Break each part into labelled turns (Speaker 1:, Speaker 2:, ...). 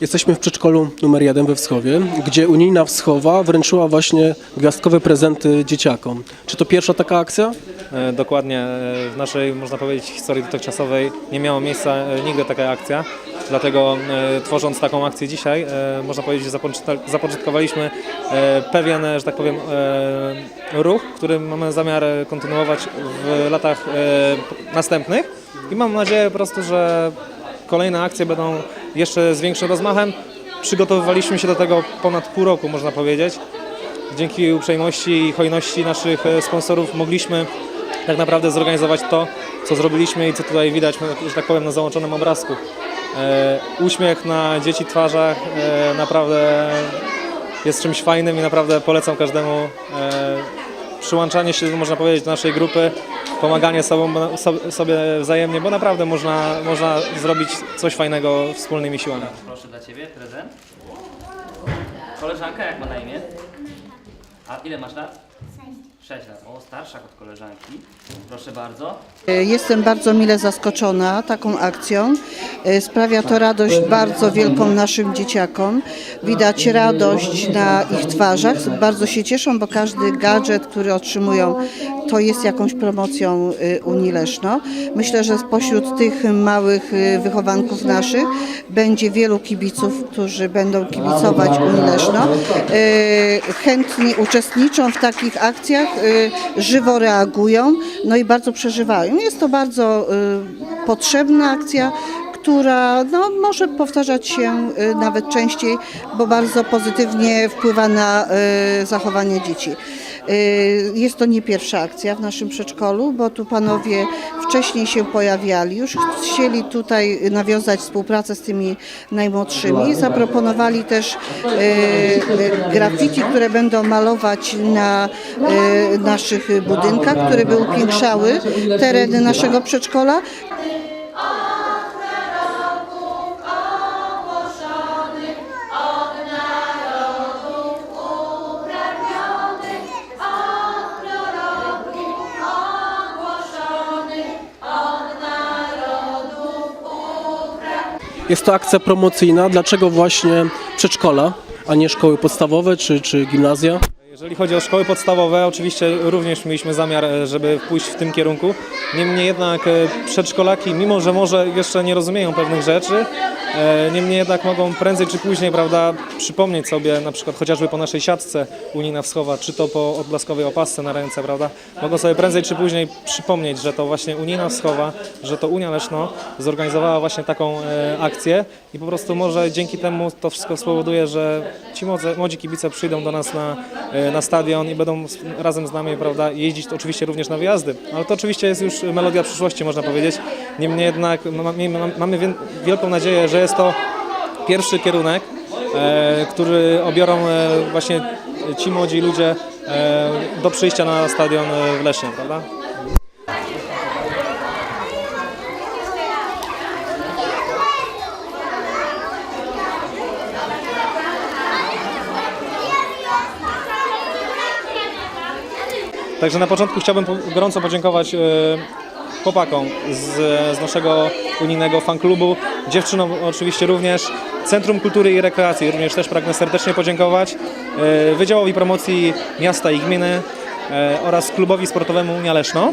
Speaker 1: Jesteśmy w przedszkolu numer 1 we Wschowie, gdzie unijna Wschowa wręczyła właśnie gwiazdkowe prezenty dzieciakom. Czy to pierwsza taka akcja?
Speaker 2: E, Dokładnie e, w naszej, można powiedzieć, historii dotychczasowej nie miała miejsca e, nigdy taka akcja. Dlatego tworząc taką akcję dzisiaj, można powiedzieć, że zapoczątkowaliśmy pewien, że tak powiem, ruch, który mamy zamiar kontynuować w latach następnych. I mam nadzieję po prostu, że kolejne akcje będą jeszcze z większym rozmachem. Przygotowywaliśmy się do tego ponad pół roku, można powiedzieć dzięki uprzejmości i hojności naszych e, sponsorów mogliśmy tak naprawdę zorganizować to, co zrobiliśmy i co tutaj widać, że tak powiem, na załączonym obrazku. E, uśmiech na dzieci twarzach e, naprawdę jest czymś fajnym i naprawdę polecam każdemu przyłączanie się, można powiedzieć, do naszej grupy, pomaganie sobą, so- sobie wzajemnie, bo naprawdę można, można zrobić coś fajnego wspólnymi siłami.
Speaker 3: Proszę dla Ciebie prezent. Koleżanka jak ma na imię? A ile masz lat? 6 lat. O, starsza od koleżanki. Proszę bardzo.
Speaker 4: Jestem bardzo mile zaskoczona taką akcją. E, Sprawia to radość bardzo wielką naszym dzieciakom. Widać radość na ich twarzach. Bardzo się cieszą, bo każdy gadżet, który otrzymują, to jest jakąś promocją e, Unii Leszno. Myślę, że spośród tych małych e, wychowanków naszych będzie wielu kibiców, którzy będą kibicować Unii Leszno. E, Chętnie uczestniczą w takich akcjach, e, żywo reagują, no i bardzo przeżywają. Jest to bardzo e, potrzebna akcja, która no, może powtarzać się e, nawet częściej, bo bardzo pozytywnie wpływa na zachowanie dzieci. E, Jest to nie pierwsza akcja w naszym przedszkolu, bo tu panowie wcześniej się pojawiali, już chcieli tutaj nawiązać współpracę z tymi najmłodszymi. Zaproponowali też e, e, graffiti, które będą malować na naszych budynkach, które by upiększały tereny naszego przedszkola.
Speaker 1: Jest to akcja promocyjna. Dlaczego właśnie przedszkola, a nie szkoły podstawowe czy, czy gimnazja?
Speaker 2: Jeżeli chodzi o szkoły podstawowe, oczywiście również mieliśmy zamiar, e, żeby pójść w tym kierunku. Niemniej jednak e, przedszkolaki, mimo że może jeszcze nie rozumieją pewnych rzeczy, e, niemniej jednak mogą prędzej czy później, prawda, przypomnieć sobie, na przykład chociażby po naszej siatce Unijna Wschowa, czy to po odblaskowej opasce na ręce, prawda, mogą sobie prędzej czy później przypomnieć, że to właśnie Unijna Wschowa, że to Unia Leszno zorganizowała właśnie taką akcję i po prostu może dzięki temu to wszystko spowoduje, że ci młodzi, kibice przyjdą do nas na, na stadion i będą razem z nami prawda, jeździć oczywiście również na wyjazdy. Ale to oczywiście jest już melodia przyszłości, można powiedzieć. Niemniej jednak mamy wiel- wielką nadzieję, że jest to pierwszy kierunek, e, który obiorą e, właśnie ci młodzi ludzie e, do przyjścia na stadion w Lesznie, prawda? Także na początku chciałbym gorąco podziękować e, chłopakom z, z naszego unijnego fanklubu, dziewczynom oczywiście również, Centrum Kultury i Rekreacji również też pragnę serdecznie podziękować, e, Wydziałowi Promocji Miasta i Gminy e, oraz Klubowi Sportowemu Unia Leszno.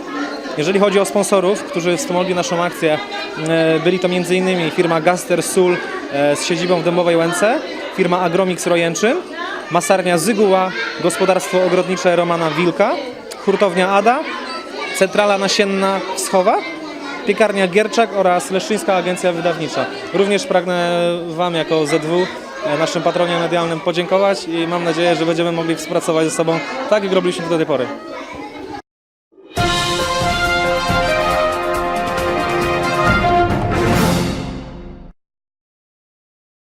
Speaker 2: Jeżeli chodzi o sponsorów, którzy wspomogli naszą akcję, byli to m.in. firma Gaster Sul z siedzibą w Dębowej Łęce, firma Agromix Rojęczym, Masarnia Zyguła, Gospodarstwo Ogrodnicze Romana Wilka, Hurtownia Ada, Centrala Nasienna Wschowa, Piekarnia Gierczak oraz Leszczyńska Agencja Wydawnicza. Również pragnę Wam jako ZW, e, naszym patronie medialnym podziękować i mam nadzieję, że będziemy mogli współpracować ze sobą tak, jak robiliśmy do tej pory.